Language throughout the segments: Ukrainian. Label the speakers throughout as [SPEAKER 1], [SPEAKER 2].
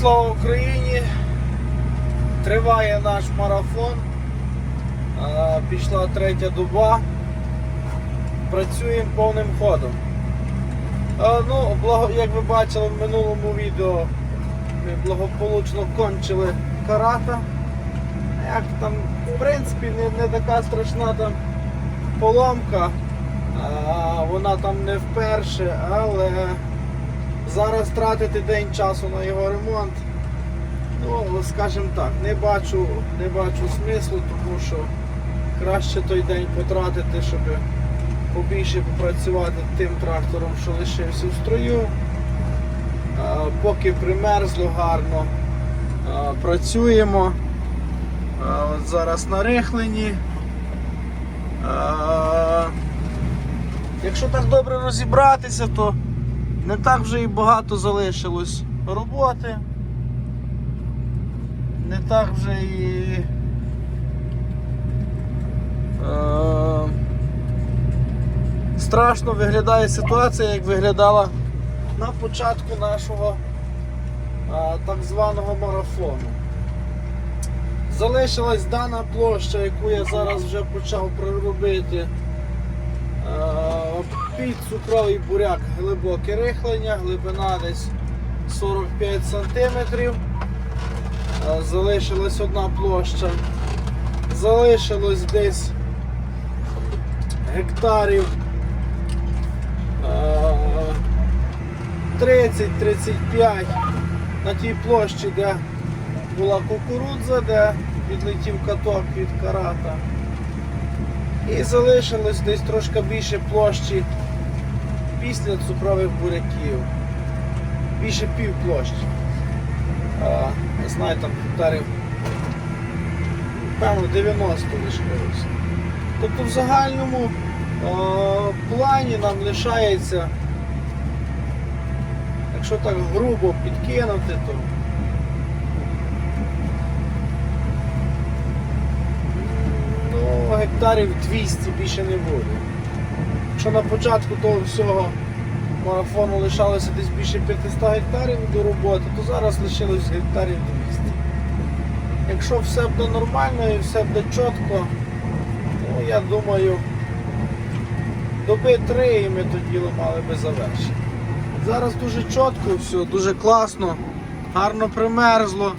[SPEAKER 1] Слава Україні! Триває наш марафон. Пішла третя доба. Працюємо повним ходом. Ну, як ви бачили в минулому відео, ми благополучно кончили карата. Як там, в принципі, не, не така страшна там поломка. Вона там не вперше, але зараз тратити день часу на його ремонт. Ну, скажімо так, не бачу, не бачу смислу, тому що краще той день потратити, щоб побільше попрацювати тим трактором, що лишився в строю. А, Поки примерзло гарно, а, працюємо. А, От зараз на рихленні. А, Якщо так добре розібратися, то не так вже і багато залишилось роботи. Не так вже і. Е, страшно виглядає ситуація, як виглядала на початку нашого е, так званого марафону. Залишилась дана площа, яку я зараз вже почав проробити. Е, Під цукровий буряк глибоке рихлення, глибина десь 45 см. Залишилась одна площа. Залишилось десь гектарів е, 30-35 на тій площі, де була кукурудза, де відлетів каток від карата. І залишилось десь трошки більше площі після цукрових буряків. Більше пів площі. А, не знаю, там гектарів. Певно, 90 лишилось. Тобто в загальному а, плані нам лишається, якщо так грубо підкинути, то ну, гектарів 200 більше не буде. Якщо на початку того всього марафону лишалося десь більше 500 гектарів до роботи, то зараз лишилось гектарів 200. Якщо все буде нормально і все буде чітко, ну я думаю, доби три і ми то діло мали би завершити. Зараз дуже чітко все, дуже класно, гарно примерзло.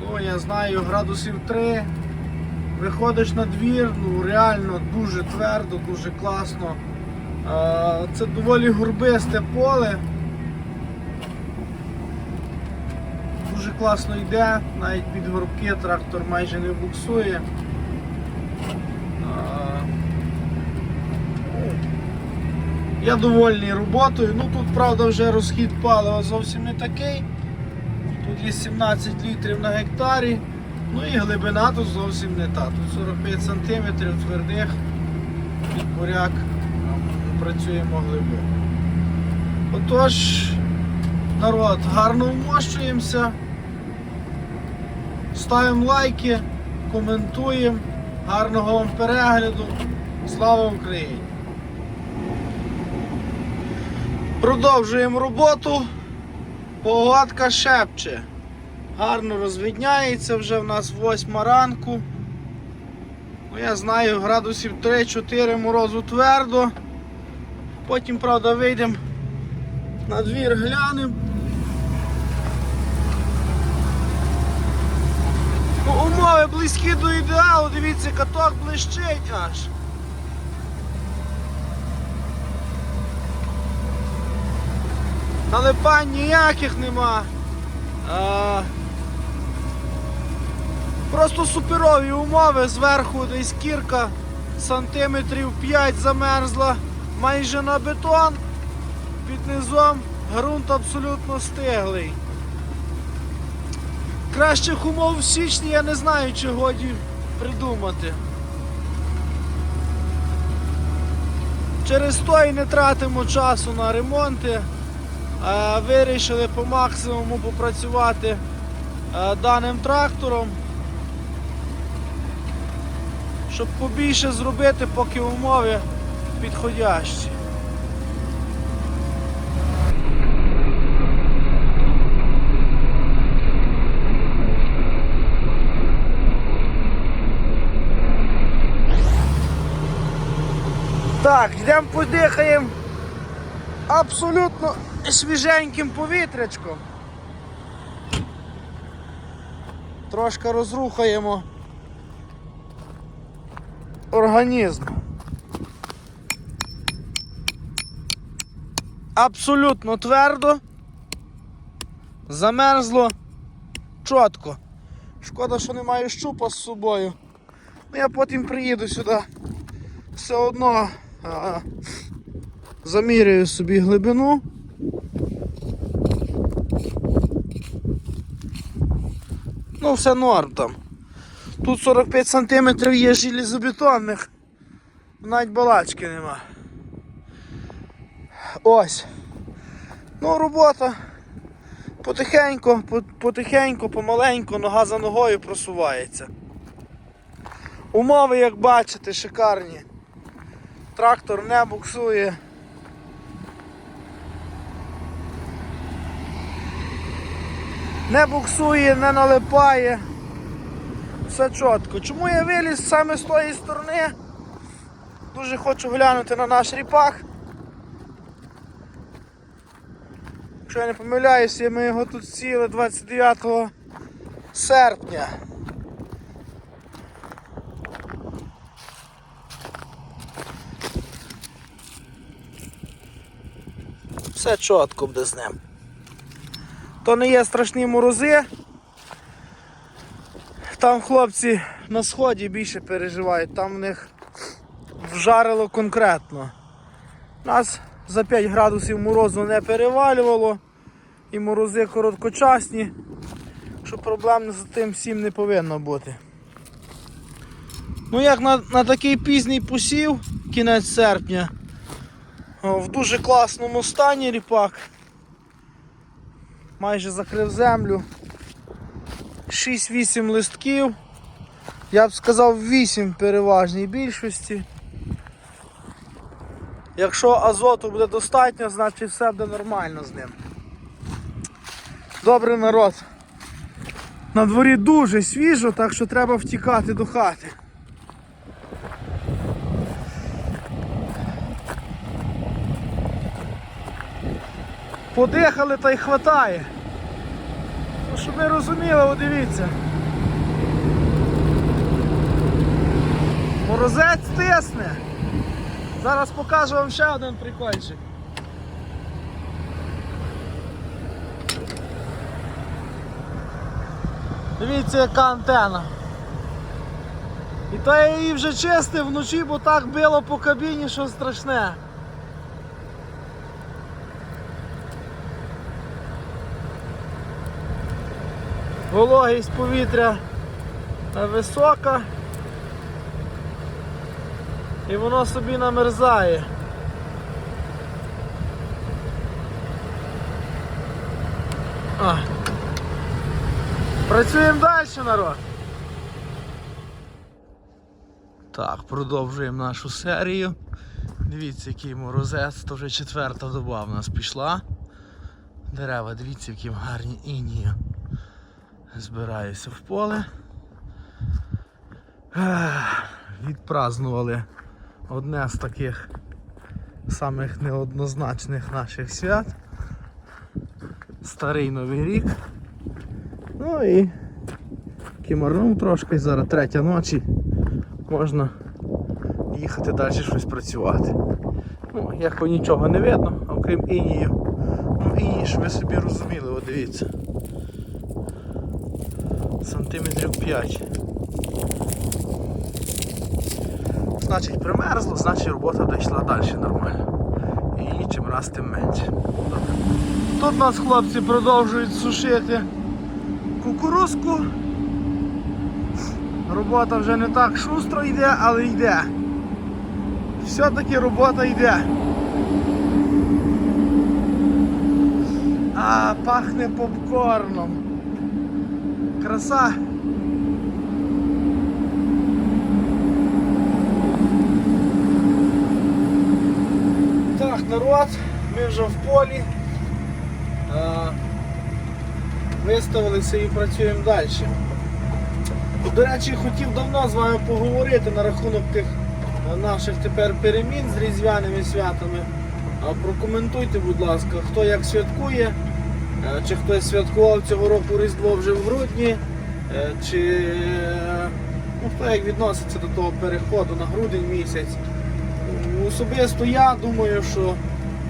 [SPEAKER 1] Ну, я знаю, градусів 3. Виходиш на двір, ну реально дуже твердо, дуже класно. Це доволі горбисте поле. Дуже класно йде, навіть під горбки трактор майже не буксує. Я довольний роботою. Ну тут правда вже розхід палива зовсім не такий. Тут є 17 літрів на гектарі. Ну і глибина тут зовсім не та. Тут 45 см твердих під буряк працюємо глибоко. Отож, народ, гарно вмощуємося, ставимо лайки, коментуємо. Гарного вам перегляду. Слава Україні! Продовжуємо роботу. Погодка шепче. Гарно розвідняється вже в нас восьма ранку. Ну, я знаю, градусів 3-4 морозу твердо. Потім, правда, вийдемо на двір, глянемо. Ну, умови близькі до ідеалу, дивіться, каток блищить аж. Налипань ніяких нема. Просто суперові умови, зверху десь кірка сантиметрів 5 замерзла майже на бетон, під низом ґрунт абсолютно стиглий. Кращих умов в січні я не знаю, чи годі придумати. Через то і не тратимо часу на ремонти. Е, Вирішили по максимуму попрацювати е, даним трактором, щоб побільше зробити, поки умови підходящі. Так, йдемо подихаємо абсолютно свіженьким повітрячком. Трошки розрухаємо організм. Абсолютно твердо. Замерзло чітко. Шкода, що немає щупа з собою. Ну я потім приїду сюди. Все одно а, заміряю собі глибину. Ну, все норм там. Тут 45 см є железобетонних. Навіть балачки нема. Ось. Ну, робота. Потихеньку, потихеньку, помаленьку, нога за ногою просувається. Умови, як бачите, шикарні. Трактор не буксує. Не буксує, не налипає. Все чітко. Чому я виліз саме з тої сторони? Дуже хочу глянути на наш ріпак. Якщо я не помиляюся, ми його тут сіли 29 серпня. Все чітко буде з ним. То не є страшні морози. Там хлопці на сході більше переживають, там в них вжарило конкретно. Нас за 5 градусів морозу не перевалювало і морози короткочасні, що проблем з тим всім не повинно бути. Ну як на, на такий пізній посів, кінець серпня, в дуже класному стані ріпак. Майже закрив землю. 6-8 листків. Я б сказав 8 в переважній більшості. Якщо азоту буде достатньо, значить все буде нормально з ним. Добрий народ. На дворі дуже свіжо, так що треба втікати до хати. Подихали та й хватає. Ну, щоб ви розуміли, дивіться. Морозець тисне. Зараз покажу вам ще один прикольчик. Дивіться, яка антена. І то я її вже чистив вночі, бо так било по кабіні, що страшне. Вологість повітря висока. І воно собі намерзає. А. Працюємо далі, народ. Так, продовжуємо нашу серію. Дивіться, який морозець, то вже четверта доба в нас пішла. Дерева, дивіться, які гарні інії. Збираюся в поле. Відпразнували одне з таких самих неоднозначних наших свят. Старий Новий рік. Ну і кимарнув трошки, зараз третя ночі. Можна їхати далі щось працювати. Ну, як нічого не видно, окрім інію. Ну іній ж ви собі розуміли, от дивіться. Сантиметрів 5. Значить примерзло, значить робота дійшла далі нормально. І чим раз тим менше. Добре. Тут нас хлопці продовжують сушити кукурузку. Робота вже не так шустро йде, але йде. Все-таки робота йде. А, пахне попкорном. Краса. Так, народ, ми вже в полі. Виставилися і працюємо далі. До речі, хотів давно з вами поговорити на рахунок тих е, наших тепер перемін з різдвяними святами. Прокоментуйте, будь ласка, хто як святкує, чи хтось святкував цього року Різдво вже в грудні, е, чи е, ну, хто як відноситься до того переходу на грудень місяць. Особисто я думаю, що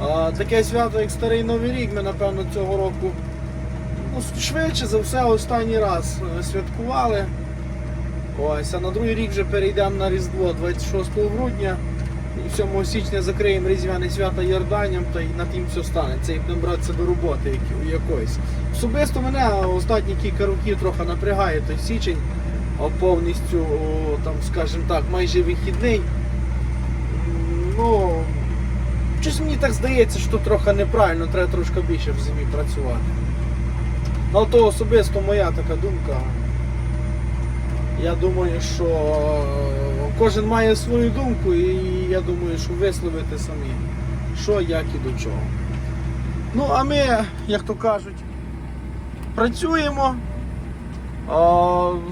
[SPEAKER 1] е, таке свято, як Старий Новий рік, ми напевно цього року ну, швидше за все останній раз е, святкували. Ось, а на другий рік вже перейдемо на Різдво 26 грудня. І 7 січня закриємо різдвяне свято Йорданням, та й на тим все станеться. І будемо братися до роботи якоїсь. Особисто мене останні кілька років трохи напрягає той січень, повністю, там, скажімо так, майже вихідний. Ну, щось мені так здається, що трохи неправильно, треба трошки більше в зимі працювати. Ну, то особисто моя така думка. Я думаю, що кожен має свою думку, і я думаю, що висловити самі, що, як і до чого. Ну, а ми, як то кажуть, працюємо.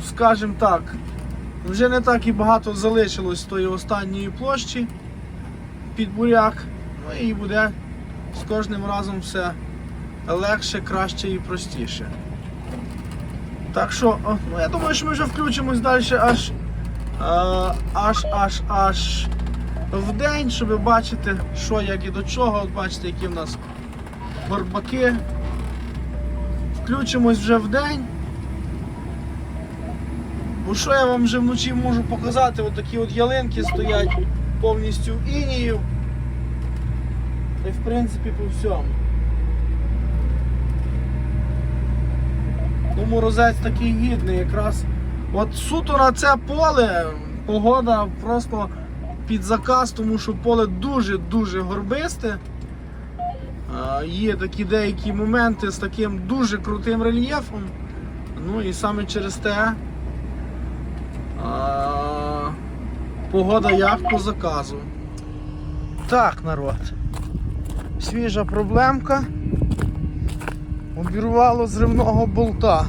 [SPEAKER 1] Скажімо так, вже не так і багато залишилось тої останньої площі під буряк. Ну і буде з кожним разом все легше, краще і простіше. Так що, ну я думаю, що ми вже включимось далі аж, аж, аж, аж в день, щоб бачити, що як і до чого. От бачите, які в нас барбаки. Включимось вже в день. Бо що я вам вже вночі можу показати? От такі от ялинки стоять повністю. Та й в принципі по всьому. Ну, морозець такий гідний, якраз. От суто на це поле погода просто під заказ, тому що поле дуже-дуже горбисте. Є такі деякі моменти з таким дуже крутим рельєфом. Ну і саме через те а, погода як по заказу. Так, народ. Свіжа проблемка. Обірвало зривного болта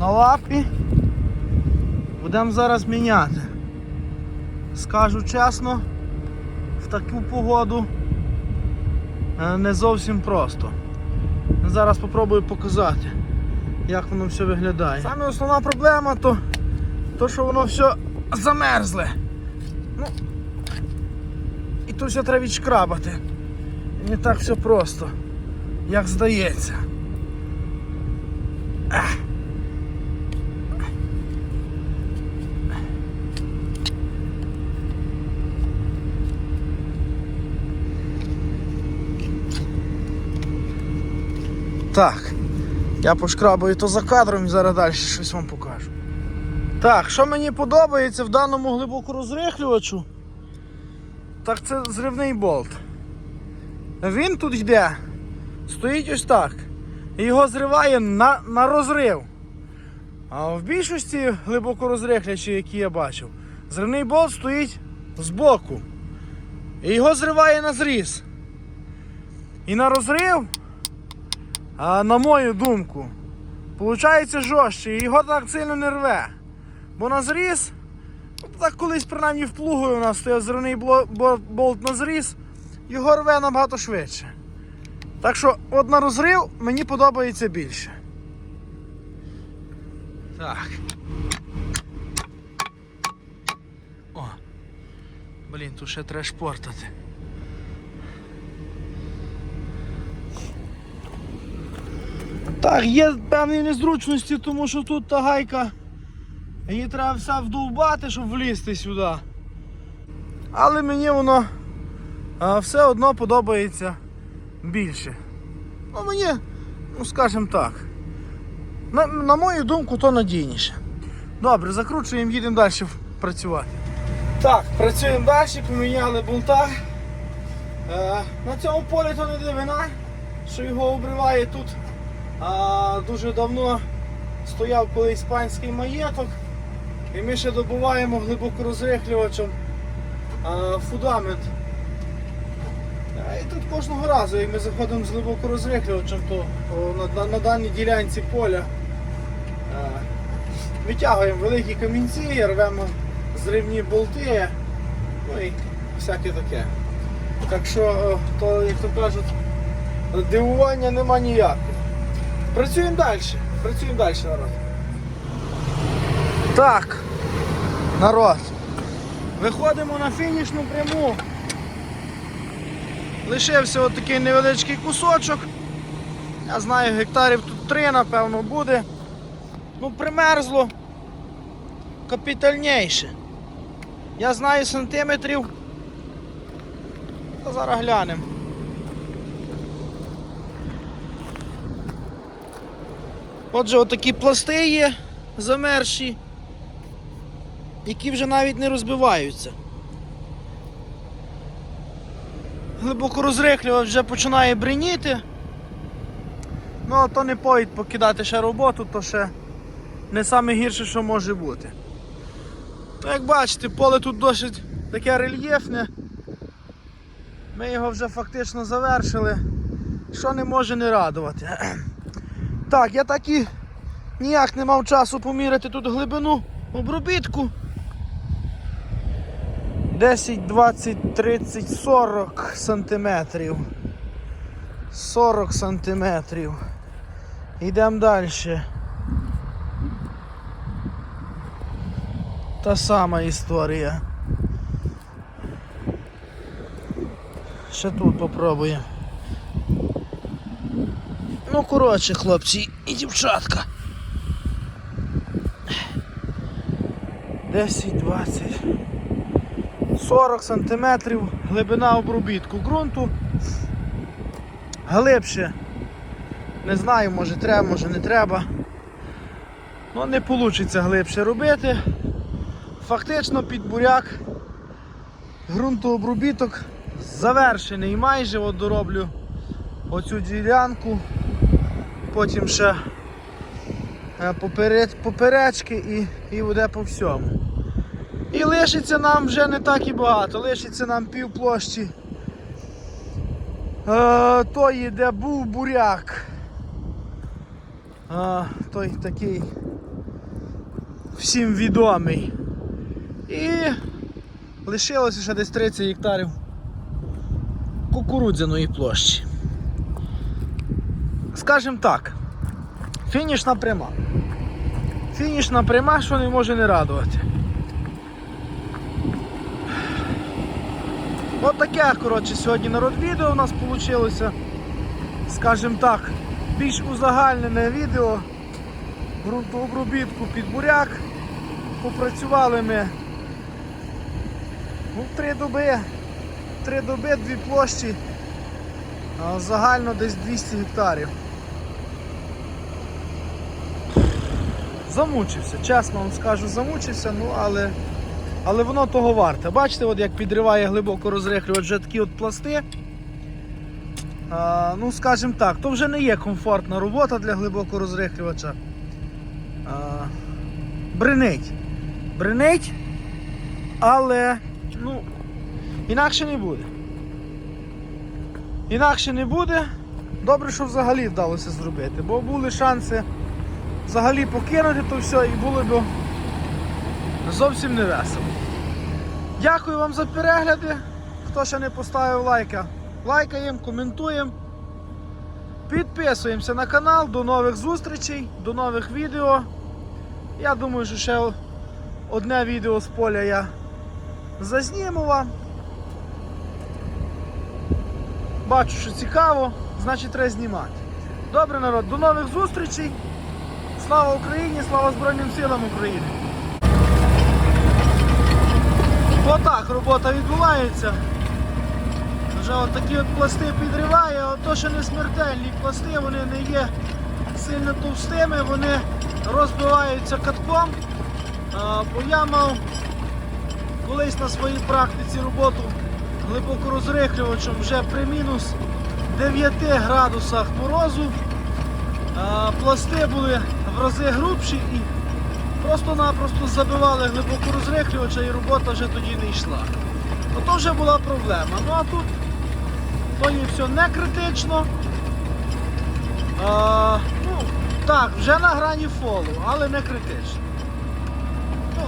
[SPEAKER 1] на лапі. Будемо зараз міняти. Скажу чесно, в таку погоду е, не зовсім просто. Зараз спробую показати, як воно все виглядає. Саме основна проблема то, то що воно все замерзле. Ну, і то все треба відшкрабати. І не так все просто як здається. Ех. Так, я пошкрабаю то за кадром і зараз далі щось вам покажу. Так, що мені подобається в даному глибокорозрихлювачу, так це зривний болт. Він тут йде стоїть ось так. І його зриває на, на розрив. А в більшості глибоко розрихлячі, які я бачив, зривний болт стоїть збоку. І його зриває на зріз. І на розрив, а, на мою думку, виходить жорстче, і його так сильно не рве. Бо на зріз, ну, так колись принаймні в у нас стояв зривний болт на зріз, його рве набагато швидше. Так що от на розрив мені подобається більше. Так. О. Блін, тут ще треба шпортати. Так, є певні незручності, тому що тут та гайка. Її треба все вдовбати, щоб влізти сюди. Але мені воно а, все одно подобається більше. Ну мені, ну скажімо так. На, на мою думку, то надійніше. Добре, закручуємо, їдемо далі працювати. Так, працюємо далі, поміняли болта. Е, на цьому полі то не дивина, що його обриває тут. А, дуже давно стояв колись панський маєток. І ми ще добуваємо глибоко розрихлювачем а, фундамент. А, І тут кожного разу, як ми заходимо з глибоко розрихлювачем, то на, на, на даній ділянці поля е, витягуємо великі камінці, рвемо зривні болти Ну і всяке таке. Так що, то, як то кажуть, дивування нема ніякого. Працюємо далі. Працюємо далі, народ. Так, народ. Виходимо на фінішну пряму. Лишився от такий невеличкий кусочок. Я знаю, гектарів тут три, напевно, буде. Ну, примерзло капітальніше. Я знаю сантиметрів. Та зараз глянемо. Отже, отакі пласти є замерші, які вже навіть не розбиваються. Глибоко розрихлювач вже починає бреніти. Ну, а то не повід покидати ще роботу, то ще не саме гірше, що може бути. Ну, як бачите, поле тут досить таке рельєфне. Ми його вже фактично завершили, що не може не радувати. Так, я так і ніяк не мав часу поміряти тут глибину обробітку. 10, 20, 30, 40 сантиметрів. 40 сантиметрів. Йдемо далі. Та сама історія. Ще тут попробуємо. Ну, коротше, хлопці і дівчатка. 10, 20, 40 сантиметрів глибина обробітку ґрунту. Глибше. Не знаю, може треба, може не треба. Ну не вийде глибше робити. Фактично під буряк ґрунтообробіток завершений майже от дороблю оцю ділянку, потім ще е, поперед, поперечки і, і буде по всьому. І лишиться нам вже не так і багато, лишиться нам пів площі е, тої, де був буряк. Е, той такий всім відомий. І лишилося ще десь 30 гектарів кукурудзяної площі. Скажем так, фінішна пряма. Фінішна пряма, що не може не радувати. От таке, коротше, сьогодні народ відео у нас вийшло. Скажем так, більш узагальнене відео. Грунтообробітку під буряк. Попрацювали ми ну, три доби. Три доби, дві площі. Загально десь 200 гектарів. Замучився, чесно вам скажу, замучився, ну але але воно того варте. Бачите, от як підриває глибоко розрихлювач вже такі от пласти. А, ну, скажімо так, то вже не є комфортна робота для глибоко розрихлювача. А, бринить. Бринить, але ну, інакше не буде. Інакше не буде. Добре, що взагалі вдалося зробити, бо були шанси взагалі покинути то все і було б зовсім не весело. Дякую вам за перегляди. Хто ще не поставив лайка, лайкаємо, коментуємо. Підписуємося на канал, до нових зустрічей, до нових відео. Я думаю, що ще одне відео з поля я зазніму вам. Бачу, що цікаво, значить треба знімати. Добре, народ, до нових зустрічей. Слава Україні, слава Збройним силам України. Отак робота відбувається. Вже от такі от пласти підриває, а то ще не смертельні пласти, вони не є сильно товстими, вони розбиваються катком. Бо я мав колись на своїй практиці роботу глибоко розрихлювачем вже при мінус 9 градусах морозу. Пласти були в рази грубші і просто-напросто забивали глибоко розрихлювача і робота вже тоді не йшла. Ото вже була проблема. Ну а тут то є все не критично. А, ну, Так, вже на грані фолу, але не критично. Ну,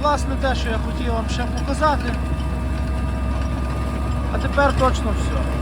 [SPEAKER 1] Власне те, що я хотів вам ще показати. А тепер точно все.